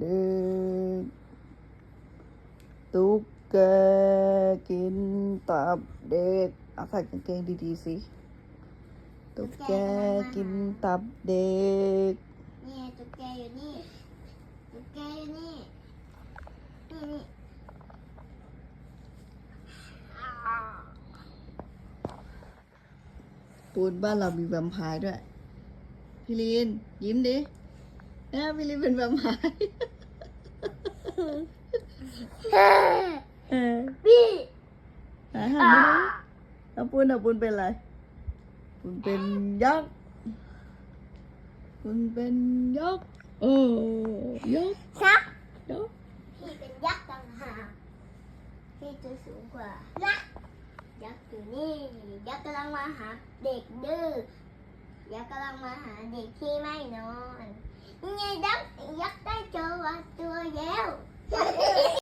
เด็กตุ๊กแกกินตับเด็กเอาใส่กางเกงดีๆสิตุ๊กแกกินตับเด็ก นี่ตุ๊กแกอยู่นี่ตุ๊กแกอยู่นี่นี่นี่ปูนบ้านเรามีแวมไพร์ด้วย พี่ลีนยิ้มดิ เนี่ยพี่ลีนเป็นแวมไพร์เออพี่หาหันไม่ได้แล้วปูนอะปูนเป็นอะไรปูนเป็นยักษ์ปูนเป็นยักษ์โอ้ยักษ์ชักยักษ์พี่เป็นยักษ์ต่างหากพี่ตัวสูงกว่ายักษ์ยักษ์อยู่นี่ยักษ์กำลังมาหาเด็กดื้อยักษ์กำลังมาหาเด็กที่ไม่นอน nghe đất dắt tay chưa và chưa dẻo.